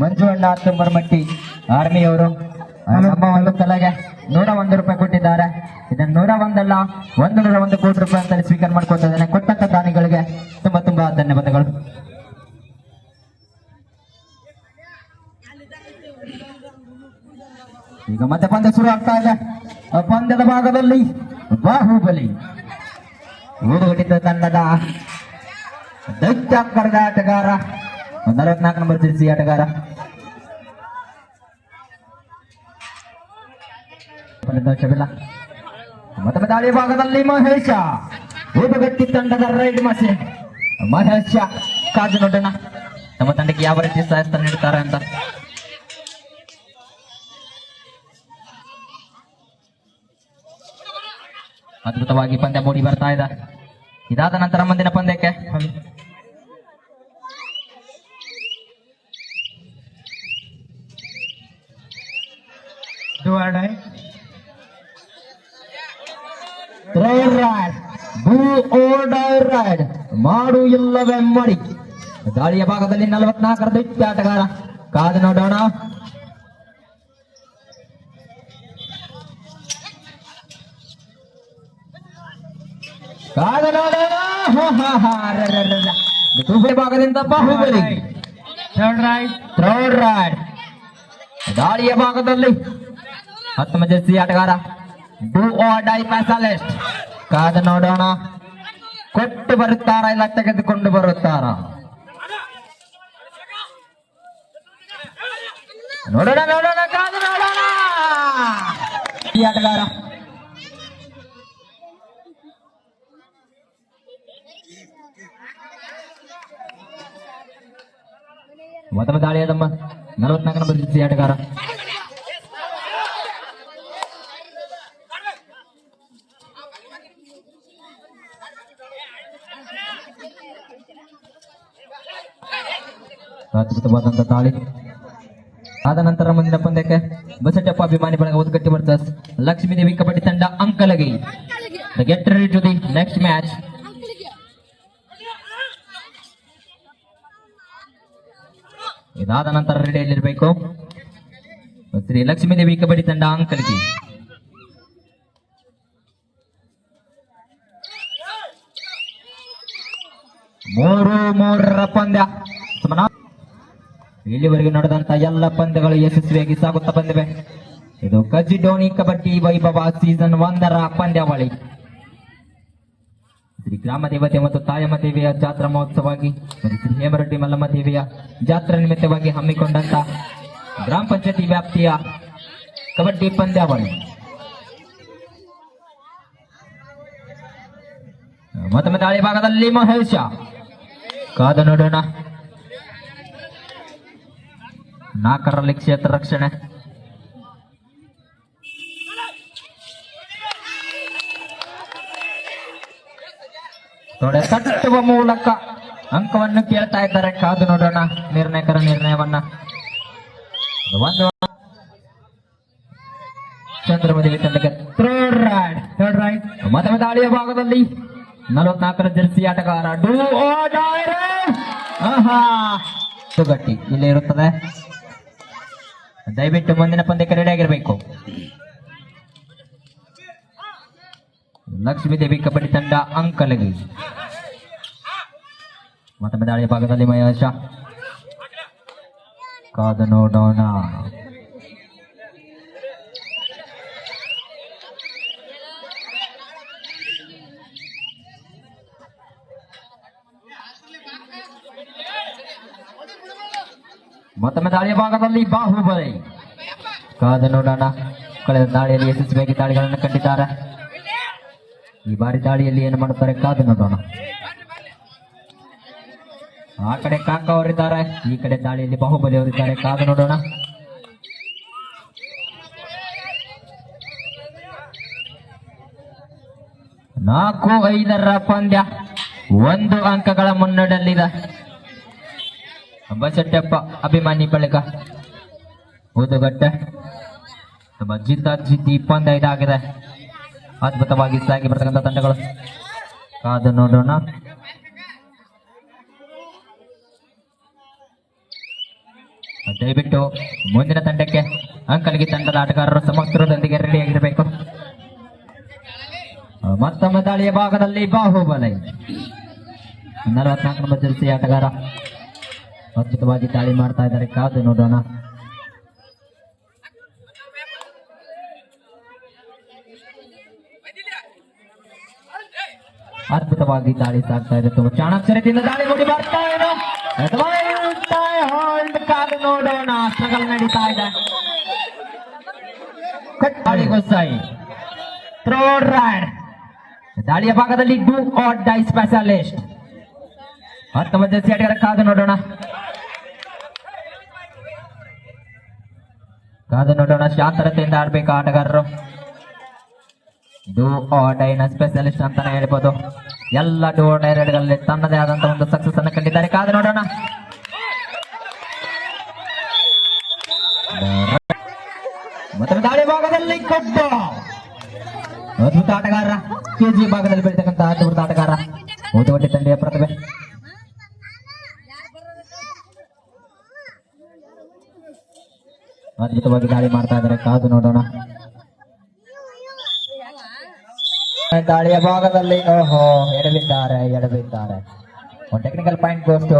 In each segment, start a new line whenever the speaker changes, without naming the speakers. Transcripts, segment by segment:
ಮಂಜು ಅಣ್ಣ ತುಂಬರಮಟ್ಟಿ ಆರ್ಮಿಯವರು ನಮ್ಮ ಒಂದು ಕಲೆಗೆ ನೂರ ಒಂದು ರೂಪಾಯಿ ಕೊಟ್ಟಿದ್ದಾರೆ. ಇದನ್ನ ನೂರ ಒಂದಲ್ಲ ಒಂದು ನೂರ ಒಂದು ಕೋಟಿ ರೂಪಾಯಿ ಅಂತ ಸ್ವೀಕಾರ ಮಾಡ್ಕೊತಾ ಇದ್ದೇನೆ. ಕೊಟ್ಟಂತ ದಾನಿಗಳಿಗೆ ತುಂಬಾ ತುಂಬಾ ಧನ್ಯವಾದಗಳು. ಈಗ ಮತ್ತೆ ಪಂದ್ಯ ಶುರು ಆಗ್ತಾ ಇದೆ. ಪಂದ್ಯದ ಭಾಗದಲ್ಲಿ ಬಾಹುಬಲಿ. ಊರುಗಟ್ಟಿದ್ದ ತಂಡದ ದೈತ್ಯಾಕಾರದ ಆಟಗಾರ ನಲವತ್ನಾಲ್ಕು ನಂಬರ್ ತಿಳಿಸಿ ಆಟಗಾರ. ಮತದ ದಾಳಿ ಭಾಗದಲ್ಲಿ ಮಹೇಶ. ಊರುಗಟ್ಟಿ ತಂಡದ ರೈಡ್ ಮಸಿ. ಮಹೇಶ ಕಾಜು ನೋಡೋಣ. ನಮ್ಮ ತಂಡಕ್ಕೆ ಯಾವ ರೀತಿ ಸಹಾಯಸ್ತ ನೀಡ್ತಾರೆ ಅಂತ. ಅದ್ಭುತವಾಗಿ ಪಂದ್ಯ ಮೂಡಿ ಬರ್ತಾ ಇದೆ. ಇದಾದ ನಂತರ ಮುಂದಿನ ಪಂದ್ಯಕ್ಕೆ.
Do or die.
Raid do or die raid ಮಾಡು ಇಲ್ಲವೇ ಮಾಡಿ. ದಾಳಿಯ ಭಾಗದಲ್ಲಿ ನಲವತ್ನಾಲ್ಕರ ದಿಟ್ಟ ಆಟಗಾರ. ಕಾದು ನೋಡೋಣ. ಕಾದು ನೋಡೋಣ. ಭಾಗದಿಂದ Baahubali.
Third raid
third raid ದಾಳಿಯ ಭಾಗದಲ್ಲಿ ಹತ್ತಮ ಜರ್ಸಿ ಆಟಗಾರ? ಡೂ ಆರ್ ಡೈ ಸ್ಪೆಷಲಿಸ್ಟ್ ಕಾದು ನೋಡೋಣ. ಕೊಟ್ಟು ಬರುತ್ತಾರ ಇಲ್ಲ ತೆಗೆದುಕೊಂಡು ಬರುತ್ತಾರ? ನೋಡೋಣ ನೋಡೋಣ, ಕಾದು ನೋಡೋಣ. ಈ ಆಟಗಾರ. ಮೊದಲ ದಾಳಿ ಅದಮ್ಮ ನಲವತ್ನಾಲ್ಕು ನಂಬರ್ ಆಟಗಾರ. ಅದ್ಭುತವಾದಂತ ದಾಳಿ ಆದ ನಂತರ ಮುಂದಿನ ಪಂದ್ಯಕ್ಕೆ ಬಸಟಪ್ಪ ಅಭಿಮಾನಿ ಬಳಗ ಒದಗಟ್ಟಿ ವರ್ಸಸ್ ಲಕ್ಷ್ಮೀ ದೇವಿ ಕಬಡ್ಡಿ ತಂಡ Ankalagi. Get ready to the next match ಇದಾದ ನಂತರ ರೆಡಿಯಲ್ಲಿರಬೇಕು ಶ್ರೀ ಲಕ್ಷ್ಮೀ ದೇವಿ ಕಬಡ್ಡಿ ತಂಡ ಅಂಕಲಗಿ. ಮೂರು ಮೂರರ ಪಂದ್ಯ. ಇಲ್ಲಿವರೆಗೆ ನಡೆದಂತ ಎಲ್ಲ ಪಂದ್ಯಗಳು ಯಶಸ್ವಿಯಾಗಿ ಸಾಗುತ್ತಾ ಬಂದಿವೆ. ಇದು ಕಜ್ಜಿ ಡೋಣಿ ಕಬಡ್ಡಿ ವೈಭವ ಸೀಸನ್ ಒಂದರ ಪಂದ್ಯಾವಳಿ ಶ್ರೀ ಗ್ರಾಮ ದೇವತೆ ಮತ್ತು ತಾಯಮ್ಮ ದೇವಿಯ ಜಾತ್ರಾ ಮಹೋತ್ಸವವಾಗಿ ಶ್ರೀ ಹೇಮರೆಡ್ಡಿ ಮಲ್ಲಮ್ಮ ದೇವಿಯ ಜಾತ್ರಾ ನಿಮಿತ್ತವಾಗಿ ಹಮ್ಮಿಕೊಂಡಂತ ಗ್ರಾಮ ಪಂಚಾಯತಿ ವ್ಯಾಪ್ತಿಯ ಕಬಡ್ಡಿ ಪಂದ್ಯಾವಳಿ ಮತ್ತೊಮ್ಮೆ ದಾಳಿ ಭಾಗದಲ್ಲಿ ಮಹೇಶ. ಕಾದ ನೋಡೋಣ. ನಾಲ್ಕರಲ್ಲಿ ಕ್ಷೇತ್ರ ರಕ್ಷಣೆ. ತೊಡೆ ತಟ್ಟುವ ಮೂಲಕ ಅಂಕವನ್ನು ಕೇಳ್ತಾ ಇದ್ದಾರೆ. ಕಾದು ನೋಡೋಣ, ನಿರ್ಣಾಯಕರ ನಿರ್ಣಯವನ್ನ. ಒಂದು. ಚಂದ್ರಮದೇವಿ ತಂಡಕ್ಕೆ ಮತಮ ದಾಳಿಯ ಭಾಗದಲ್ಲಿ ನಲವತ್ನಾಲ್ಕರ ಜರ್ಸಿ ಆಟಗಾರ ಡೂ ಓ ಆಹಾ, ಸುಗಟ್ಟಿ ಇಲ್ಲಿ ಇರುತ್ತದೆ. ದಯವಿಟ್ಟು ಮುಂದಿನ ಪಂದ್ಯಕ್ಕೆ ರೆಡಿ ಆಗಿರಬೇಕು. ಲಕ್ಷ್ಮೀ ದೇವಿ ಕಬಡ್ಡಿ ತಂಡ ಅಂಕಲಗಿ. ಮತ್ತೊಮ್ಮೆ ದಾಳಿಯ ಭಾಗದಲ್ಲಿ ಮಹೇಶ. ಕಾದು ನೋಡೋಣ. ಮತ್ತೊಮ್ಮೆ ದಾಳಿಯ ಭಾಗದಲ್ಲಿ ಬಾಹುಬಲಿ. ಕಾದು ನೋಡೋಣ ಕಳೆದ ದಾಳಿಯಲ್ಲಿ ಯಶಸ್ವಿಯಾಗಿ ದಾಳಿಗಳನ್ನು ಕಂಡಿದ್ದಾರೆ. ಈ ಬಾರಿ ದಾಳಿಯಲ್ಲಿ ಏನು ಮಾಡುತ್ತಾರೆ ಕಾದು ನೋಡೋಣ ಆ ಕಡೆ ಕಾಕ ಅವರಿದ್ದಾರೆ, ಈ ಕಡೆ ದಾಳಿಯಲ್ಲಿ ಬಾಹುಬಲಿ ಅವರಿದ್ದಾರೆ ಕಾದು ನೋಡೋಣ ನಾಲ್ಕು ಐದರ ಪಂದ್ಯ ಒಂದು ಅಂಕಗಳ ಮುನ್ನಡೆಯಲ್ಲಿದೆ. ಬಸಟ್ಟಪ್ಪ ಅಭಿಮಾನಿ ಬಳಿಕ ಊದುಗಟ್ಟೆ ತುಂಬ ಜಿತ್ತಿ ಪಂದ್ಯ ಆಗಿದೆ. ಅದ್ಭುತವಾಗಿ ಸಾಗಿ ಬರ್ತಕ್ಕಂಥ ತಂಡಗಳು. ಕಾದು ನೋಡೋಣ. ದಯವಿಟ್ಟು ಮುಂದಿನ ತಂಡಕ್ಕೆ ಅಂಕಲಿಗೆ ತಂಡದ ಆಟಗಾರರು ಸಮರ್ಥರದೊಂದಿಗೆ ರೆಡಿಯಾಗಿರಬೇಕು ಮತ್ತೊಮ್ಮೆ ದಾಳಿಯ ಭಾಗದಲ್ಲಿ ಬಾಹುಬಲೈ. ನಲವತ್ನಾಲ್ಕು ನಂಬರ್ ಜರ್ಸಿ ಆಟಗಾರ. ಅದ್ಭುತವಾಗಿ ದಾಳಿ ಮಾಡ್ತಾ ಇದ್ದಾರೆ ಕಾದು ನೋಡೋಣ ಅದ್ಭುತವಾಗಿ ದಾಳಿ ಸಾಗ್ತಾ ಇದೆ ತುಂಬ ಚಾಣಾಕ್ಷರದಿಂದ ದಾಳಿ ನೋಡಿ ಬರ್ತಾ ಇದೆ Advanced hold ಕಾದು ನೋಡೋಣ ಸ್ಟ್ರಗಲ್ ನಡೀತಾ ಇದೆ ಕಟ್ ದಾಳಿ ಗೊತ್ತಾಯಿ ಥ್ರೋ ರೈಡ್ ದಾಳಿಯ ಭಾಗದಲ್ಲಿ ಡೂ ಆರ್ ಡೈ ಸ್ಪೆಷಲಿಸ್ಟ್ ಹತ್ತೊಂಬತ್ತು ಜರ್ಸಿ ಆಟಗಾರ ಕಾದು ನೋಡೋಣ ಕಾದು ನೋಡೋಣ, ಶಾಂತರತೆಯಿಂದ ಆಡ್ಬೇಕು ಆಟಗಾರರು. ಡೂ ಡೈನ ಸ್ಪೆಷಲಿಸ್ಟ್ ಅಂತಾನೆ ಹೇಳ್ಬೋದು. ಎಲ್ಲ ಡೂ ಆರ್ ಡೈ ತನ್ನದೇ ಆದಂತ ಒಂದು ಸಕ್ಸಸ್ ಅನ್ನು ಕಂಡಿದ್ದಾರೆ. ಕಾದು ನೋಡೋಣ. ಮತ್ತೆ ದಾಳಿ ಭಾಗದಲ್ಲಿ ಕೊಟ್ಟು ಅದ್ಭುತ ಆಟಗಾರ. ಕೆಜಿ ಭಾಗದಲ್ಲಿ ಬೆಳೀತಕ್ಕಂತ ಅದ್ಭುತ ಆಟಗಾರ. ಓಟವಟ್ಟಿ ತಂಡೆಯ ಪ್ರತಿಭೆ. ಅದ್ಭುತವಾಗಿ ದಾಳಿ ಮಾಡ್ತಾ ಇದ್ದಾರೆ. ಕಾದು ನೋಡೋಣ. ದಾಳಿಯ ಭಾಗದಲ್ಲಿ, ಓಹೋ, ಎಡವಿದ್ದಾರೆ ಎಡವಿದ್ದಾರೆ. Technical point goes to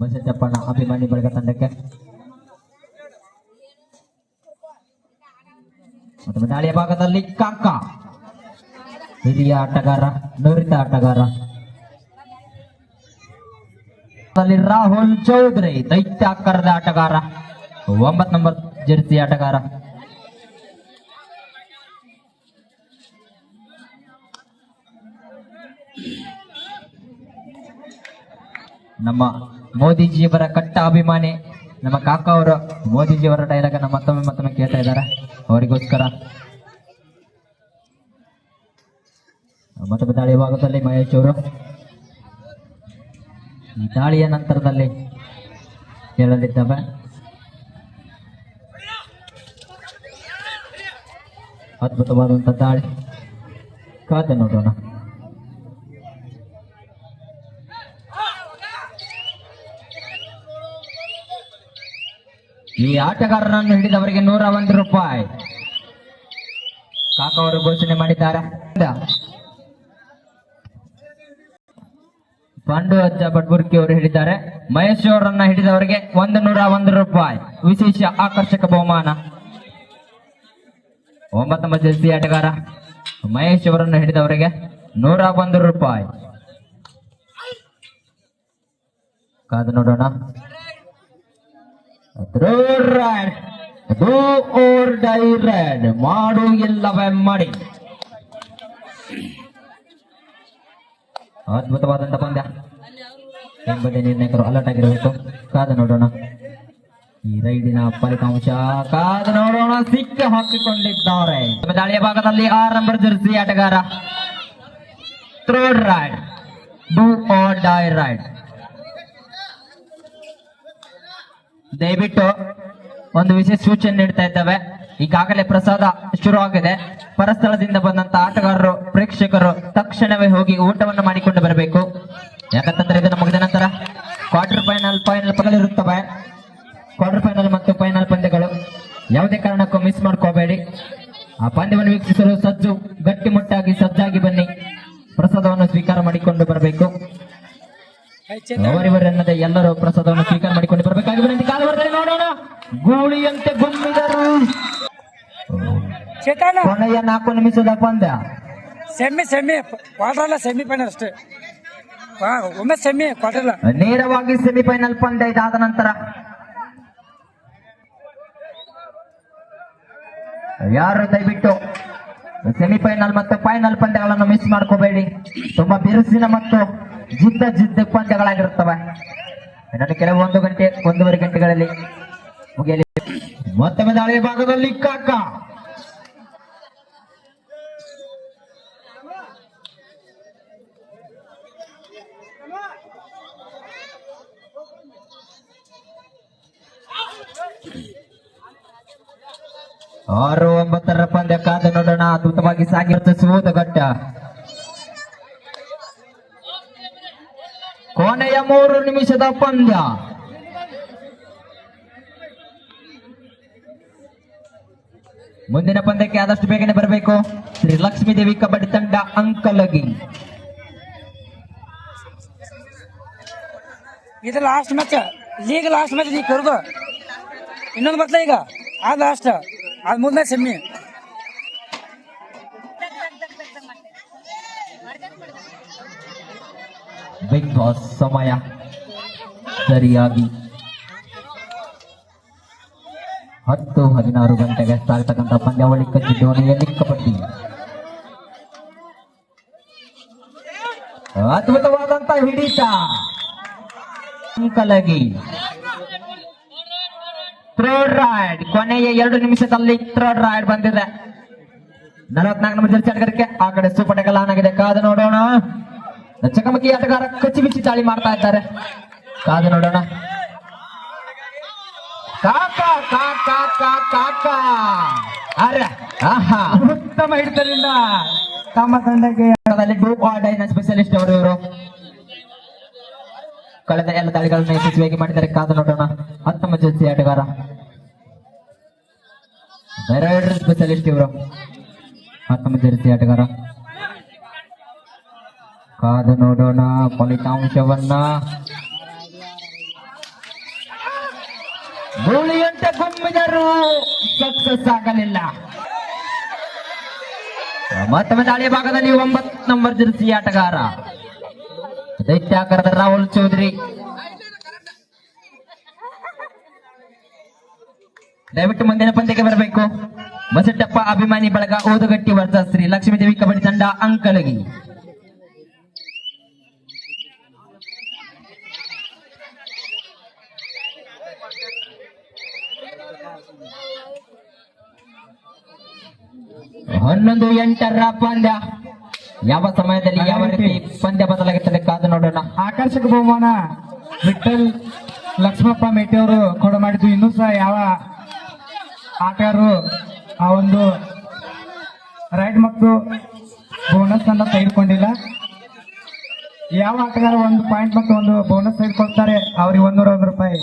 Basachappanna ಅಭಿಮಾನಿ ಬಳಗ ತಂಡಕ್ಕೆ. ದಾಳಿಯ ಭಾಗದಲ್ಲಿ ಕಾಕ. ಹಿರಿಯ ಆಟಗಾರ, ನುರಿತ ಆಟಗಾರ. ರಾಹುಲ್ ಚೌಧರಿ ದೈತ್ಯಾಕಾರದ ಆಟಗಾರ, ಒಂಬತ್ ನಂಬರ್ ಜರ್ಸಿ ಆಟಗಾರ. ನಮ್ಮ ಮೋದಿಜಿಯವರ ಕಟ್ಟ ಅಭಿಮಾನಿ, ನಮ್ಮ ಕಾಕ ಅವರು ಮೋದಿಜಿಯವರ ಡೈಲಾಗ್ ನಮ್ಮ ಮತ್ತೊಮ್ಮೆ ಮತ್ತೊಮ್ಮೆ ಕೇಳ್ತಾ ಇದ್ದಾರೆ. ಅವರಿಗೋಸ್ಕರ ಮತ್ತೊಮ್ಮೆ ದಾಳಿ ಭಾಗದಲ್ಲಿ ಮಹೇಶ್ ಅವರು. ದಾಳಿಯ ನಂತರದಲ್ಲಿ ಹೇಳಲಿದ್ದಾವೆ. ಅದ್ಭುತವಾದಂತ ದಾಳಿ. ಕಾದು ನೋಡೋಣ. ಈ ಆಟಗಾರರನ್ನು ಹಿಡಿದವರಿಗೆ ನೂರ ಒಂದು ರೂಪಾಯಿ. ಕಾಕ ಅವರು ಘೋಷಣೆ ಮಾಡಿದ್ದಾರೆ? ಪಾಂಡು ಅಜ್ಜ ಬಡ್ಬುರ್ಕಿ ಅವರು ಹೇಳಿದ್ದಾರೆ. ಮಹೇಶ್ ಅವರನ್ನ ಹಿಡಿದವರಿಗೆ ಒಂದು ನೂರ ಒಂದು ರೂಪಾಯಿ. ವಿಶೇಷ ಆಕರ್ಷಕ ಬಹುಮಾನ. ಒಂಬತ್ತೊಂಬತ್ತು ಜಲ್ಸಿ ಆಟಗಾರ ಮಹೇಶ್ ಅವರನ್ನು ಹಿಡಿದವರಿಗೆ ನೂರ ಒಂದು ರೂಪಾಯಿ. ಕಾದು ನೋಡೋಣ. Red. ಮಾಡು ಇಲ್ಲವೇ ಮಾಡಿ. ಅದ್ಭುತವಾದಂತ ಪಂದ್ಯ. ಎಂಬುದೇ ನಿರ್ಣಾಯಕರು ಅಲರ್ಟ್ ಆಗಿರಬೇಕು. ಕಾದ ನೋಡೋಣ. ಈ ರೈಡಿನ ಫಲಿತಾಂಶ ಕಾದ ನೋಡೋಣ. ಸಿಕ್ಕ ಹಾಕಿಕೊಂಡಿದ್ದಾರೆ. ದಾಳಿಯ ಭಾಗದಲ್ಲಿ ಆರ್ ನಂಬರ್ ಜರ್ಸಿ ಆಟಗಾರ. Third raid do or die raid ದಯವಿಟ್ಟು ಒಂದು ವಿಶೇಷ ಸೂಚನೆ ನೀಡ್ತಾ ಇದ್ದೇವೆ. ಈಗಾಗಲೇ ಪ್ರಸಾದ ಶುರು ಆಗಿದೆ ಪರಸ್ಥಳದಿಂದ ಬಂದಂತ ಆಟಗಾರರು, ಪ್ರೇಕ್ಷಕರು ತಕ್ಷಣವೇ ಹೋಗಿ ಊಟವನ್ನು ಮಾಡಿಕೊಂಡು ಬರಬೇಕು. ಯಾಕಂತಂದ್ರೆ ಇದನ್ನು ಮುಗಿದ ನಂತರ ಕ್ವಾರ್ಟರ್ ಫೈನಲ್ ಫೈನಲ್ ಪಗಲಿರುತ್ತವೆ ಕ್ವಾರ್ಟರ್ ಫೈನಲ್ ಮತ್ತು ಫೈನಲ್ ಪಂದ್ಯಗಳು. ಯಾವುದೇ ಕಾರಣಕ್ಕೂ ಮಿಸ್ ಮಾಡ್ಕೋಬೇಡಿ. ಆ ಪಂದ್ಯವನ್ನು ವೀಕ್ಷಿಸಲು ಸಜ್ಜು ಗಟ್ಟಿಮುಟ್ಟಾಗಿ ಸಜ್ಜಾಗಿ ಬನ್ನಿ. ಪ್ರಸಾದವನ್ನು ಸ್ವೀಕಾರ ಮಾಡಿಕೊಂಡು ಬರಬೇಕು. ಅವರಿವರೆನ್ನದೇ ಎಲ್ಲರೂ ಪ್ರಸಾದವನ್ನು ಸ್ವೀಕಾರ ಮಾಡಿಕೊಂಡು ಬರಬೇಕಾಗಿ ನೋಡೋಣ. ಗೂಳಿಯಂತೆ ಗುಮ್ಮಿದರು.
ಚೇತನ
ಕೊನೆಯ ನಾಲ್ಕು ನಿಮಿಷದ ಪಂದ್ಯ.
ಸೆಮಿ ಸೆಮಿ ಕ್ವಾರ್ಟರ್ ಅಲ್ಲ ಸೆಮಿ ಫೈನಲ್ ಅಷ್ಟೇ ಒಮ್ಮೆ ಸೆಮಿ ಕ್ವಾರ್ಟರ್
ನೇರವಾಗಿ ಸೆಮಿಫೈನಲ್ ಪಂದ್ಯ ಇದಾದ ನಂತರ. ಯಾರು ದಯವಿಟ್ಟು ಸೆಮಿಫೈನಲ್ ಮತ್ತು ಫೈನಲ್ ಪಂದ್ಯಗಳನ್ನು ಮಿಸ್ ಮಾಡ್ಕೋಬೇಡಿ. ತುಂಬಾ ಬಿರುಸಿನ ಮತ್ತು ಜಿದ್ದ ಜಿದ್ದ ಪಂದ್ಯಗಳಾಗಿರುತ್ತವೆ. ಇನ್ನೊಂದು ಕೆಲವೊಂದು ಗಂಟೆ ಒಂದೂವರೆ ಗಂಟೆಗಳಲ್ಲಿ ಮುಗಿಯಲಿ. ಮತ್ತೊಮ್ಮೆ ನಾಳೆ ಭಾಗದಲ್ಲಿ ಕಾಕ. ಆರು ಒಂಬತ್ತರ ಪಂದ್ಯ ಕಾದ ನೋಡೋಣ. ಅದ್ಭುತವಾಗಿ ಸಾಗಿರುತ್ತೆ ಸ್ಮೂತ್ ಘಟ್ಟ ಕೊನೆಯ ಮೂರು ನಿಮಿಷದ ಪಂದ್ಯ. ಮುಂದಿನ ಪಂದ್ಯಕ್ಕೆ ಆದಷ್ಟು ಬೇಗನೆ ಬರಬೇಕು. ಶ್ರೀ ಲಕ್ಷ್ಮೀ ದೇವಿ ಕಬಡ್ಡಿ ತಂಡ ಅಂಕಲಗಿ.
ಇದು last match league last match ಈಗ ಕರೆದು. ಇನ್ನೊಂದು ಬರ್ತಲ್ಲ ಈಗ. ಆ ಲಾಸ್ಟ್ ಅದು ಮುಂದೆ ಸೆಮ್ಮಿ.
ಬಿಗ್ ಬಾಸ್ ಸಮಯ. ಸರಿಯಾಗಿ. ಹತ್ತು ಹದಿನಾರು ಗಂಟೆಗೆ ಸಾಗತಕ್ಕಂಥ ಪಂದ್ಯಾವಳಿ ಕಚ್ಚಿ ದೋಣಿಯಲ್ಲಿ ಕಬಡ್ಡಿ ಅದ್ಭುತವಾದಂತ ಹಿಡಿತ ಅಂಕಲಗಿ ಥ್ರೋಡ್ ರೈಡ್ ಕೊನೆಯ ಎರಡು ನಿಮಿಷದಲ್ಲಿ ಥ್ರೋಡ್ ರೈಡ್ ಬಂದಿದೆ. ನಲವತ್ನಾಲ್ಕು ನಿಮಿಷ ಚಟಕರಕ್ಕೆ ಆ ಕಡೆ ಸೂಪರ್ ಆನ್ ಆಗಿದೆ. ಕಾದು ನೋಡೋಣ. ಚಕಮಕಿ ಆಟಗಾರ ಕಚ್ಚಿ ಬಿಚ್ಚಿ ಚಾಳಿ ಮಾಡ್ತಾ ಇದ್ದಾರೆ. ಕಾದು ನೋಡೋಣ. ಕಾಕ ಕಾಕ ಕಾಕ ಅರೆ ಆಹಾ.
ಉತ್ತಮ ಹಿಡಿತದಿಂದ ತಮ್ಮ ತಂಡಕ್ಕೆ
ಡೂ ಆರ್ ಡೈನ ಸ್ಪೆಷಲಿಸ್ಟ್ ಅವರು ಇವರು. ಕಳೆದ ಎಲ್ಲ ದಾಳಿಗಳನ್ನು ಯಶಸ್ವಿಯಾಗಿ ಮಾಡಿದರೆ ಕಾದು ನೋಡೋಣ. ಹತ್ತೊಂಬತ್ತು ಜೊತೆ ಆಟಗಾರ. ಸ್ಪೆಷಲಿಸ್ಟ್ ಇವರು. ಹತ್ತೊಂಬತ್ತು ಜೊತೆ ಆಟಗಾರ. ಕಾದು ನೋಡೋಣ. ಫಲಿತಾಂಶವನ್ನ. ಗೋಳಿಯಂತೆ ಗುಮ್ಮಿದರು ಸಕ್ಸಸ್ ಆಗಲಿಲ್ಲ. ಮತ್ತೊಮ್ಮೆ ದಾಳಿಯ ಭಾಗದಲ್ಲಿ ಒಂಬತ್ತು ನಂಬರ್ ಜರ್ಸಿ ಆಟಗಾರ. ರಾಹುಲ್ ಚೌಧರಿ. ದಯವಿಟ್ಟು ಮುಂದಿನ ಪಂದ್ಯಕ್ಕೆ ಬರಬೇಕು. ಮಸಟ್ಟಪ್ಪ ಅಭಿಮಾನಿ ಬಳಗ ಓದುಗಟ್ಟಿ ವರ್ಸಸ್ ಶ್ರೀ ಲಕ್ಷ್ಮೀದೇವಿ ಕಬಡ್ಡಿ ತಂಡ ಅಂಕಲಗಿ. ಹನ್ನೊಂದು ಎಂಟರ ಪಂದ್ಯ. ಯಾವ ಸಮಯದಲ್ಲಿ ಯಾವ ರೀತಿ ಪಂದ್ಯ ಬದಲಾಗುತ್ತದೆ ಕಾದು ನೋಡೋಣ.
ಆಕರ್ಷಕ ಬಹುಮಾನ ವಿಠಲ್ ಲಕ್ಷ್ಮಪ್ಪ ಮೇಟಿ ಅವರು ಕೊಡ ಮಾಡಿದ್ದು. ಇನ್ನೂ ಸಹ ಯಾವ ಆಟಗಾರರು ಆ ಒಂದು ರೈಡ್ ಮತ್ತು ಬೋನಸ್ ಅನ್ನ ತೆಗೆದುಕೊಂಡಿಲ್ಲ. ಯಾವ ಆಟಗಾರ ಒಂದು ಪಾಯಿಂಟ್ ಮತ್ತು ಒಂದು ಬೋನಸ್ ತೆಗೆದುಕೊಳ್ತಾರೆ? ಅವ್ರಿಗೆ ಒಂದೂರ ಒಂದು ರೂಪಾಯಿ.